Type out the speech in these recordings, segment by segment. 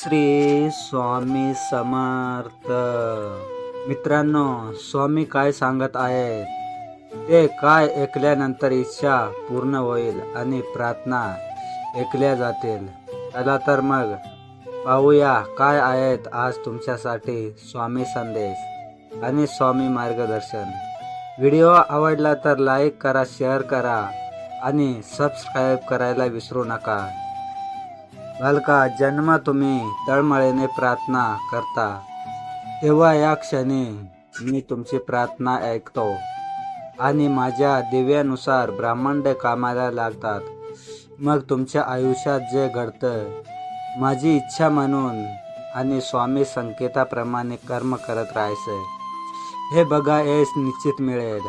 श्री स्वामी समर्थ. मित्रांनो स्वामी काय सांगत आहेत? ते काय ऐकल्यानंतर इच्छा पूर्ण होईल आणि प्रार्थना ऐकल्या जातील. चला तर मग पाहूया काय आहेत आज तुमच्यासाठी स्वामी संदेश आणि स्वामी मार्गदर्शन. व्हिडिओ आवडला तर लाईक करा शेअर करा आणि सबस्क्राईब करायला विसरू नका. बालका जन्म तुम्ही तळमळीने प्रार्थना करता. तेव्हा या क्षणी मी तुमची प्रार्थना ऐकतो. आणि माझ्या दिव्यानुसार ब्राह्मण कामाला लागतात. मग तुमच्या आयुष्यात जे घडतं माझी इच्छा म्हणून आणि स्वामी संकेताप्रमाणे कर्म करत राहायचं. हे बघा यश निश्चित मिळेल.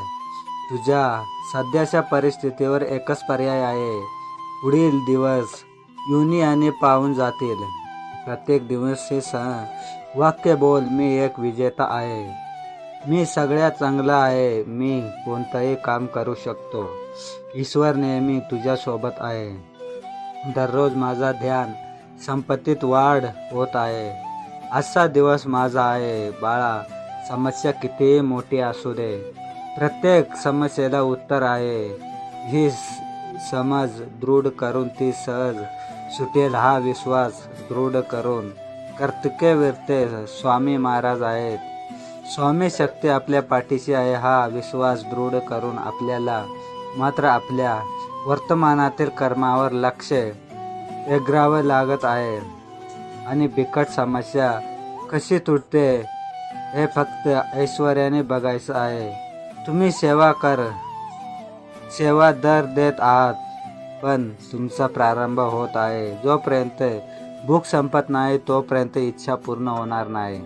तुझ्या सध्याच्या परिस्थितीवर एकच पर्याय आहे. पुढील दिवस युनियाने आणि पाहून जातील. प्रत्येक दिवस हे स वाक्य बोल मी एक विजेता आहे. मी सगळ्यात चांगला आहे. मी कोणतंही काम करू शकतो. ईश्वर नेहमी तुझ्यासोबत आहे. दररोज माझा ध्यान संपत्तीत वाढ होत आहे. आजचा दिवस माझा आहे. बाळा समस्या कितीही मोठी असू दे. प्रत्येक समस्येला उत्तर आहे. ही समज दृढ करून ती सहज सुटेल हा विश्वास दृढ करून. कर्तव्य स्वामी महाराज आहेत. स्वामी शक्ती आपल्या पाठीशी आहे हा विश्वास दृढ करून आपल्याला मात्र आपल्या वर्तमानातील कर्मावर लक्ष वेगरावं लागत आहे. आणि बिकट समस्या कशी तुटते हे फक्त ऐश्वर्याने बघायचं आहे. तुम्ही सेवा कर. सेवा दर देत आहात. पण तुमचा प्रारंभ होत आहे. जोपर्यंत भूक संपत नाही तोपर्यंत इच्छा पूर्ण होणार नाही.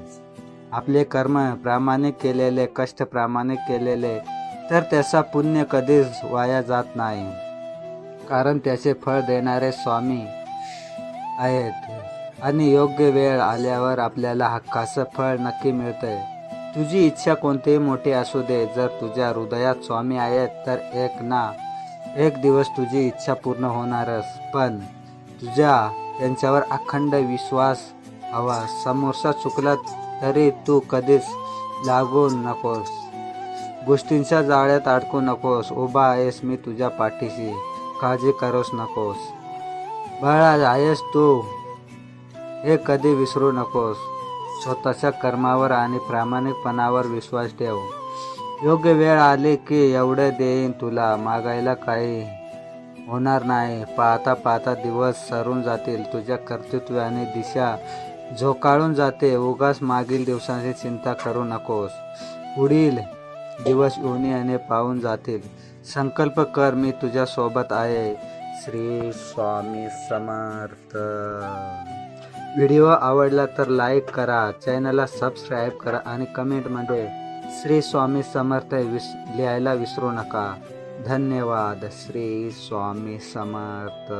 आपले कर्म प्रामाणिक केलेले कष्ट प्रामाणिक केलेले तर त्याचा पुण्य कधीच वाया जात नाही. कारण त्याचे फळ देणारे स्वामी आहेत. आणि योग्य वेळ आल्यावर आपल्याला हक्काचं फळ नक्की मिळतंय. तुझी इच्छा कोणतीही मोठी असू दे. जर तुझ्या हृदयात स्वामी आहेत तर एक ना एक दिवस तुझी इच्छा पूर्ण होणारच पण तुझ्या त्यांच्यावर अखंड विश्वास हवा. समोरचा चुकला तरी तू कधीच लागू नकोस. गोष्टींच्या जाळ्यात अडकू नकोस. उभा आहेस मी तुझ्या पाठीशी. काळजी करूच नकोस. बाळा आहेस तू. हे कधी विसरू नकोस. स्वतःच्या कर्मावर आणि प्रामाणिकपणावर विश्वास ठेव. योग्य वेळ आली की एवढे देईन तुला. मागायला काही होणार नाही. पाहता पाहता दिवस सरून जातील. तुझ्या कर्तृत्वाने दिशा झोकाळून जाते. उगाच मागील दिवसांची चिंता करू नकोस. पुढील दिवस येऊन आणि पाहून जातील. संकल्प कर मी तुझ्या सोबत आहे. श्री स्वामी समर्थ. व्हिडिओ आवडला तर लाईक करा. चॅनलला सबस्क्राईब करा आणि कमेंटमध्ये श्री स्वामी समर्थ विस लिहायला विसरू नका. धन्यवाद. श्री स्वामी समर्थ.